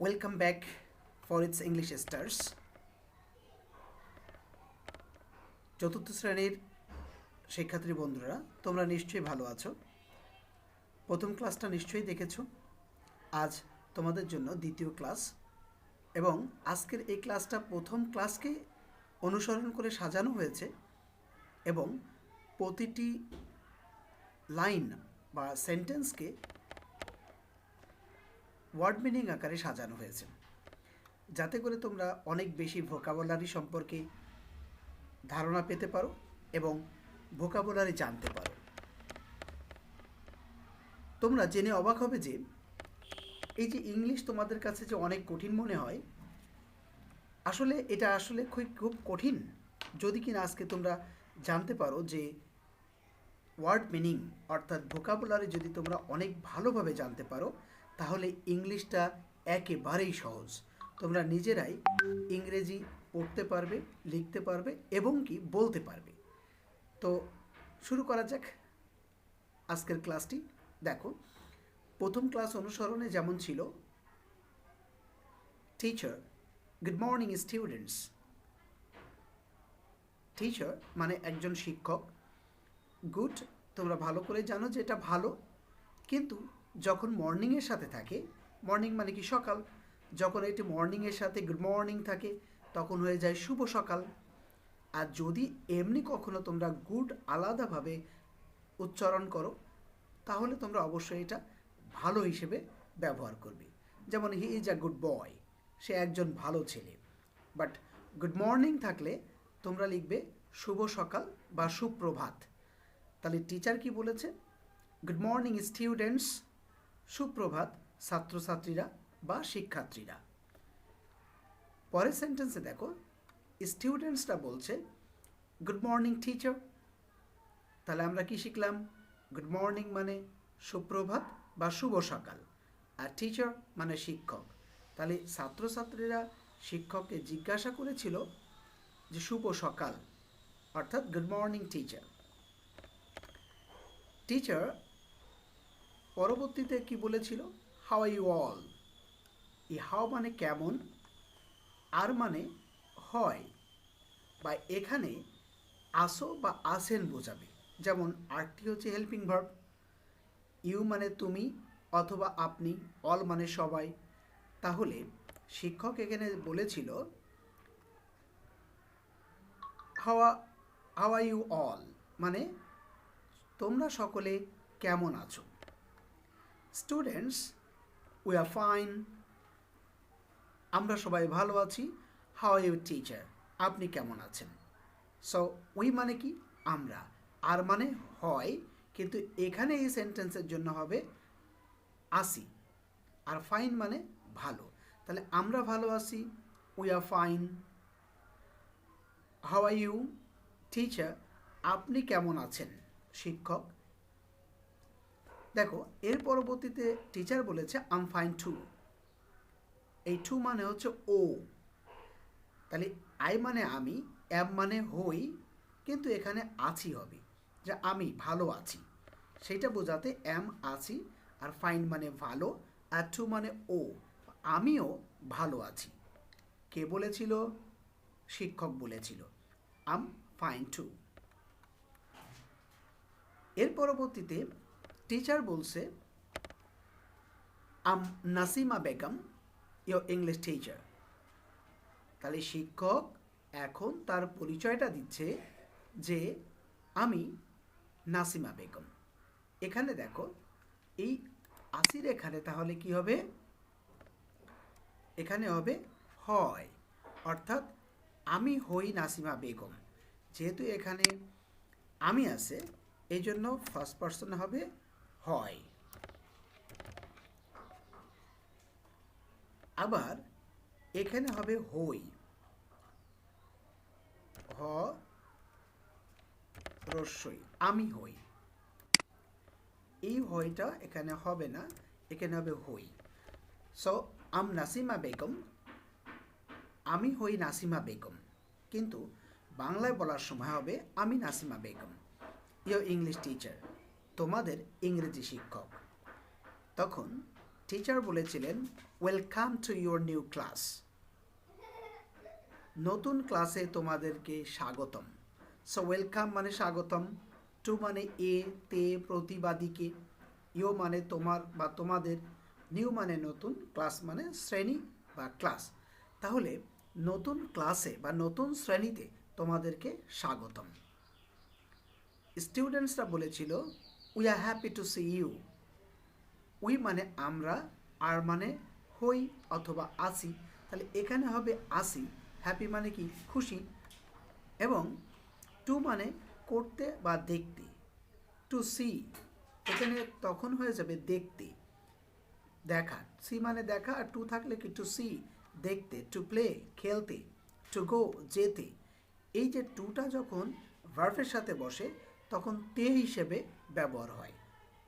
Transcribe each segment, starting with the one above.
Welcome back for its English stars. চতুর্থ শ্রেণির শিক্ষার্থী বন্ধুরা, তোমরা নিশ্চয়ই ভালো আছো প্রথম ক্লাসটা নিশ্চয়ই দেখেছ আজ তোমাদের জন্য দ্বিতীয় ক্লাস এবং আজকের এই ক্লাসটা প্রথম ক্লাসকে অনুসরণ করে সাজানো হয়েছে এবং প্রতিটি লাইন বা সেন্টেন্সকে ওয়ার্ড মিনিং আকারে সাজানো হয়েছে। যাতে করে তোমরা অনেক বেশি ভোকাবুলারি সম্পর্কে ধারণা পেতে পারো এবং ভোকাবুলারি জানতে পারো। তোমরা জেনে অবাক হবে যে এই যে ইংলিশ তোমাদের কাছে যে অনেক কঠিন মনে হয়, আসলে এটা আসলে খুব খুব কঠিন। যদি কিনা আজকে তোমরা জানতে পারো যে ওয়ার্ড মিনিং অর্থাৎ ভোকাবুলারি যদি তোমরা অনেক ভালোভাবে জানতে পারো তাহলে ইংলিশটা একেবারেই সহজ। তোমরা নিজেরাই ইংরেজি পড়তে পারবে, লিখতে পারবে এবং কি বলতে পারবে। তো শুরু করা যাক। আজকের ক্লাসটি দেখো। প্রথম ক্লাস অনুসরণে যেমন ছিল teacher good morning students teacher মানে একজন শিক্ষক। গুড তোমরা ভালো করে জানো যে এটা ভালো, কিন্তু যখন মর্নিংয়ের সাথে থাকে মর্নিং মানে কি সকাল? যখন এটি মর্নিংয়ের সাথে গুড মর্নিং থাকে, তখন হয়ে যায় শুভ সকাল। আর যদি এমনি কখনো তোমরা গুড আলাদাভাবে উচ্চারণ করো, তাহলে তোমরা অবশ্যই এটা ভালো হিসেবে ব্যবহার করবে। যেমন he is a good boy সে একজন ভালো ছেলে। বাট গুড মর্নিং থাকলে তোমরা লিখবে শুভ সকাল বা সুপ্রভাত। তাহলে টিচার কি বলেছে? গুড মর্নিং স্টুডেন্টস সুপ্রভাত ছাত্রছাত্রীরা বা শিক্ষার্থীরা। পরের সেন্টেন্সে দেখো স্টুডেন্টসরা বলছে গুড মর্নিং টিচার তাহলে আমরা কি শিখলাম? গুড মর্নিং মানে সুপ্রভাত বা শুভ সকাল। আর টিচার মানে শিক্ষক। তাহলে ছাত্রছাত্রীরা শিক্ষককে জিজ্ঞাসা করেছিল যে, শুভ সকাল। অর্থাৎ গুড মর্নিং টিচার টিচার পরবর্তীতে কি বলেছিল? হাউ ইউ অল এই হাও মানে কেমন? আর মানে হয়। বা এখানে আসো বা আসেন বোঝাবে। যেমন, আরটি হচ্ছে হেল্পিং ভার্ব ইউ মানে তুমি অথবা আপনি অল মানে সবাই। তাহলে শিক্ষক এখানে বলেছিল হাওয়া হাওয়া ইউ অল মানে তোমরা সকলে কেমন আছো? স্টুডেন্টস উই আর ফাইন আমরা সবাই ভালো আছি। হাও ইউ টিচার আপনি কেমন আছেন? সো উই মানে কি? আমরা। আর মানে হয়, কিন্তু এখানে এই সেন্টেন্সের জন্য হবে আসি। আর ফাইন মানে ভালো। তাহলে আমরা ভালো আছি we are fine how are you teacher আপনি কেমন আছেন? শিক্ষক দেখো, এর পরবর্তীতে টিচার বলেছে আম ফাইন টু এই টু মানে হচ্ছে ও তাহলে আই মানে আমি অ্যাম মানে হই কিন্তু এখানে আছি হবে। যে আমি, ভালো আছি সেটা বোঝাতে অ্যাম আছি আর ফাইন মানে ভালো আর টু মানে ও আমিও ভালো আছি কে বলেছিল? শিক্ষক বলেছিল আম ফাইন টু এর পরবর্তীতে টিচার বলছে I'm Nasima Begum your English teacher তাহলে শিক্ষক এখন তার পরিচয়টা দিচ্ছে যে আমি নাসিমা বেগম। এখানে দেখো, এই আসির এখানে তাহলে কি হবে? এখানে হবে হয়। অর্থাৎ আমি হই নাসিমা বেগম। যেহেতু এখানে আমি আছে এই জন্য ফার্স্ট পার্সন হবে হয়। আবার এখানে হবে হই। হ আমি হই। এই হইটা এখানে হবে না, এখানে হবে হই। সো আম নাসিমা বেগম আমি হই নাসিমা বেগম কিন্তু বাংলায় বলার সময় হবে, আমি Nasima Begum your English teacher তোমাদের ইংরেজি শিক্ষক। তখন টিচার বলেছিলেন welcome to your new class নতুন ক্লাসে তোমাদেরকে স্বাগতম। সো ওয়েলকাম মানে স্বাগতম টু মানে এ, তে, প্রতিবাদীকে। ইউ মানে তোমার বা তোমাদের, নিউ মানে নতুন ক্লাস মানে শ্রেণি বা ক্লাস তাহলে নতুন ক্লাসে বা নতুন শ্রেণীতে তোমাদেরকে স্বাগতম। স্টুডেন্টসরা বলেছিল we are happy to see you we মানে আমরা, আর মানে হই অথবা আসি, তাহলে এখানে হবে আসি। হ্যাপি মানে কি? খুশি। এবং টু মানে করতে বা দেখতে। টু সি এখানে তখন হয়ে যাবে দেখতে। দেখা। সি মানে দেখা, আর টু থাকলে কি? টু সি দেখতে। টু প্লে খেলতে। টু গো যেতে। এই যে টুটা যখন ভার্ভের সাথে বসে, তখন তে হিসেবে ব্যবহার হয়।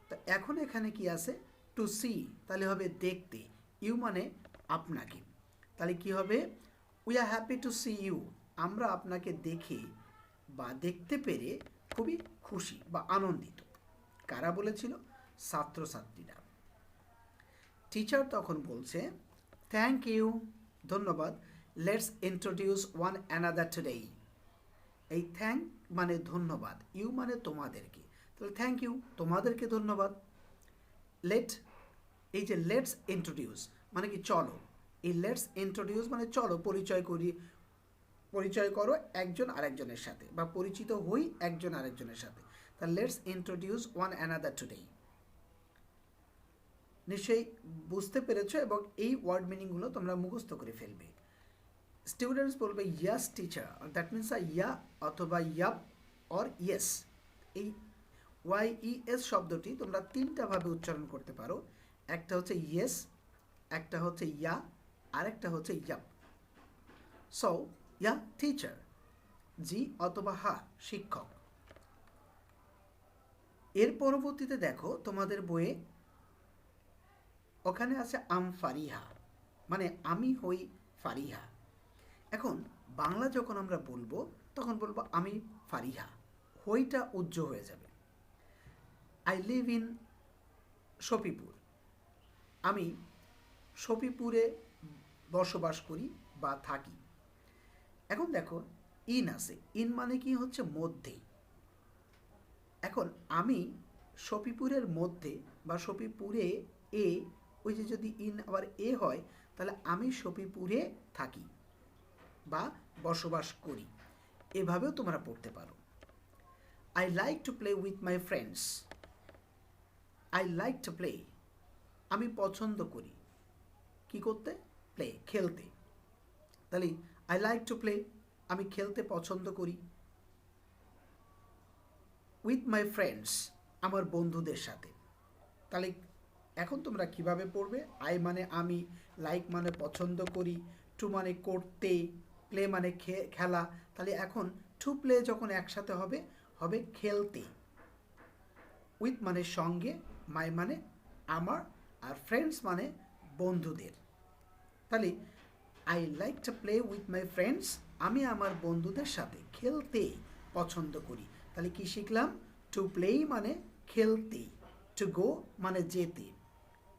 তো এখন এখানে কি আছে? টু সি তাহলে হবে দেখতে। ইউ মানে আপনাকে। তাহলে কি হবে? We are happy to see you আমরা আপনাকে দেখে বা দেখতে পেরে খুবই খুশি বা আনন্দিত। কারা বলেছিল? ছাত্রছাত্রীরা। টিচার তখন বলছে থ্যাংক ইউ ধন্যবাদ। Let's introduce one another today এই থ্যাংক মানে ধন্যবাদ। ইউ মানে তোমাদেরকে। তাহলে থ্যাংক ইউ তোমাদেরকে ধন্যবাদ। লেট এই যে লেটস ইন্ট্রোডিউস মানে কি চলো। এই লেটস ইন্ট্রোডিউস মানে চলো, পরিচয় করি, পরিচয় করো একজন আরেকজনের সাথে বা পরিচিত হই একজন আরেকজনের সাথে। তা let's introduce one another today নিশ্চয়ই বুঝতে পেরেছ এবং এই ওয়ার্ড মিনিংগুলো তোমরা মুখস্থ করে ফেলবে। স্টুডেন্টস বলবে yes teacher that means uh yeah অথবা ইয়াপ অর ইয়েস এই ওয়াই ই এস শব্দটি তোমরা তিনটাভাবে উচ্চারণ করতে পারো। একটা হচ্ছে ইয়েস একটা হচ্ছে ইয়া আর একটা হচ্ছে ইয়াপ সো ইয়া টিচার জি অথবা হা শিক্ষক। এর পরবর্তীতে দেখো তোমাদের বইয়ে ওখানে আছে আম ফারিহা মানে আমি হই ফারিহা। এখন বাংলা যখন আমরা বলব, তখন বলব আমি ফারিহা, হইটা উজ্জ হয়ে যাবে। আই লিভ ইন সফিপুর আমি সফিপুরে বসবাস করি বা থাকি। এখন দেখো ইন আছে। ইন মানে কি হচ্ছে মধ্যে। এখন আমি সফিপুরের মধ্যে বা সফিপুরে এ, ওই যে যদি ইন আবার এ হয়, তাহলে আমি সফিপুরে থাকি বা বসবাস করি। এভাবেও তোমরা পড়তে পারো। I like to play with my friends I like to play আমি পছন্দ করি। কি করতে? প্লে খেলতে। তাহলে আই লাইক টু প্লে আমি খেলতে পছন্দ করি। উইথ মাই ফ্রেন্ডস আমার বন্ধুদের সাথে। তাহলে, এখন তোমরা কীভাবে পড়বে? আই মানে আমি লাইক মানে পছন্দ করি টু মানে করতে প্লে মানে খেলা। তাহলে, এখন টু প্লে যখন একসাথে হবে হবে খেলতে। উইথ মানে সঙ্গে মাই মানে আমার আর ফ্রেন্ডস মানে বন্ধুদের। তাহলে I like to play with my friends আমি আমার বন্ধুদের সাথে খেলতে পছন্দ করি। তাহলে কি শিখলাম? টু প্লেই মানে খেলতে টু গো মানে যেতে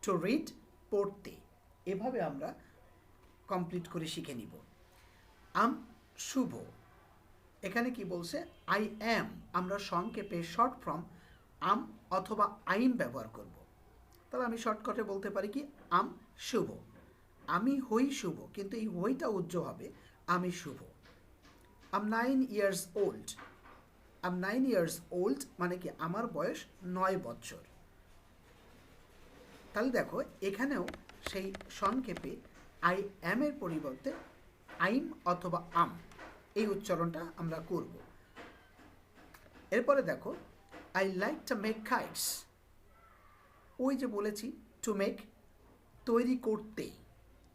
টু রিড পড়তে। এভাবে আমরা কমপ্লিট করে শিখে নিব। আম শুভ। এখানে কি বলছে? আই অ্যাম আমরা সংক্ষেপে শর্ট ফর্ম আম অথবা আইম ব্যবহার করব। তাহলে আমি শর্টকাটে বলতে পারি কি, আম শুভ। আমি হই শুভ, কিন্তু এই হইটা উজ্জ্ব হবে, আমি Shubho. I'm nine years old I'm nine years old মানে কি, আমার বয়স নয় বছর। তাহলে দেখো, এখানেও সেই সংক্ষেপে আই অ্যামের পরিবর্তে আইম অথবা আম, এই উচ্চারণটা আমরা করব। এরপরে দেখো I like to make kites ওই যে বলেছি টু মেক তৈরি করতে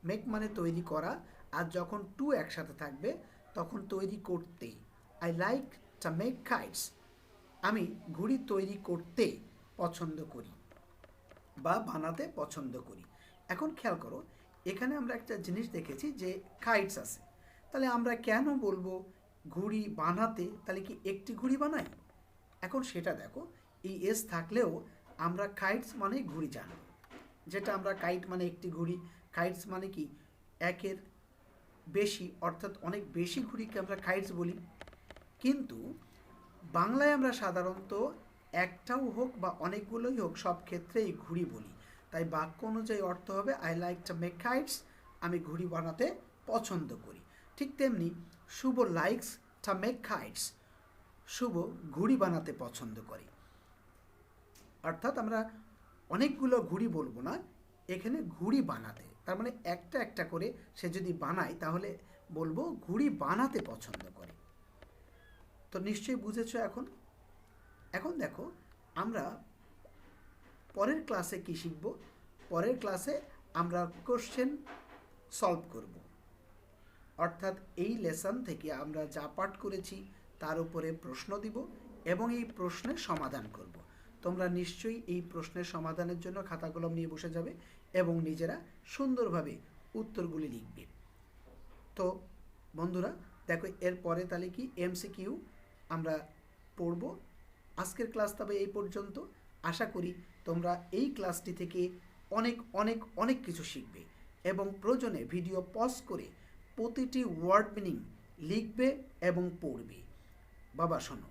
মেক মানে তৈরি করা, আর যখন টু একসাথে থাকবে, তখন তৈরি করতে I like to make kites আমি ঘুড়ি তৈরি করতে পছন্দ করি, বা বানাতে পছন্দ করি। এখন খেয়াল করো, এখানে আমরা একটা জিনিস দেখেছি যে কাইটস আছে। তাহলে আমরা কেন বলব ঘুড়ি বানাতে? তাহলে কি একটি ঘুড়ি বানাই? এখন সেটা দেখো, এই এস থাকলেও আমরা কাইটস মানে ঘুড়ি জানব যেটা আমরা কাইট মানে একটি ঘুড়ি কাইটস মানে কি? একের বেশি, অর্থাৎ অনেক বেশি ঘুড়িকে আমরা কাইটস বলি। কিন্তু বাংলায় আমরা সাধারণত একটাও হোক বা অনেকগুলোই হোক, সব ক্ষেত্রেই ঘুড়ি বলি। তাই বাক্য অনুযায়ী অর্থ হবে I like to make kites আমি ঘুড়ি বানাতে পছন্দ করি। ঠিক তেমনি Shubho likes to make kites Shubho ঘুড়ি বানাতে পছন্দ করে। অর্থাৎ আমরা অনেকগুলো ঘুড়ি বলব না, এখানে ঘুড়ি বানাতে। তার মানে একটা একটা করে সে যদি বানায়, তাহলে বলব ঘুড়ি বানাতে পছন্দ করে। তো নিশ্চয়ই বুঝেছ এখন? এখন দেখো, আমরা পরের ক্লাসে কি শিখব? পরের ক্লাসে আমরা কোশ্চেন সলভ করব। অর্থাৎ এই লেসন থেকে আমরা যা পাঠ করেছি তার উপরে প্রশ্ন দিব এবং এই প্রশ্নের সমাধান করব। তোমরা নিশ্চয়ই এই প্রশ্নের সমাধানের জন্য খাতা কলম নিয়ে বসে যাবে এবং নিজেরা সুন্দরভাবে উত্তরগুলি লিখবে। তো, বন্ধুরা, দেখো এরপরে তাহলে কি? এমসিকিউ আমরা পড়ব। আজকের ক্লাস তবে এই পর্যন্ত। আশা করি তোমরা এই ক্লাসটি থেকে অনেক অনেক অনেক কিছু শিখবে এবং প্রয়োজনে ভিডিও পজ করে প্রতিটি ওয়ার্ড মিনিং লিখবে এবং পড়বে। বাবা, শোনো,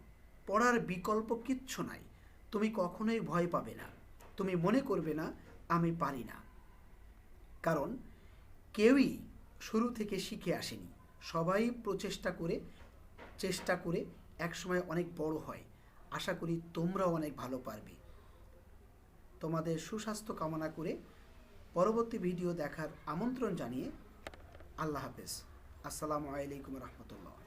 পড়ার বিকল্প কিচ্ছু নাই। তুমি কখনোই ভয় পাবে না। তুমি মনে করবে না, আমি পারি না। কারণ কেউই শুরু থেকে শিখে আসেনি। সবাই প্রচেষ্টা করে, চেষ্টা করে একসময় অনেক বড় হয়। আশা করি তোমরাও অনেক ভালো পারবে। তোমাদের সুস্বাস্থ্য কামনা করে পরবর্তী ভিডিও দেখার আমন্ত্রণ জানিয়ে আল্লাহ হাফেজ। আসসালামু আলাইকুম রহমতুল্লাহ।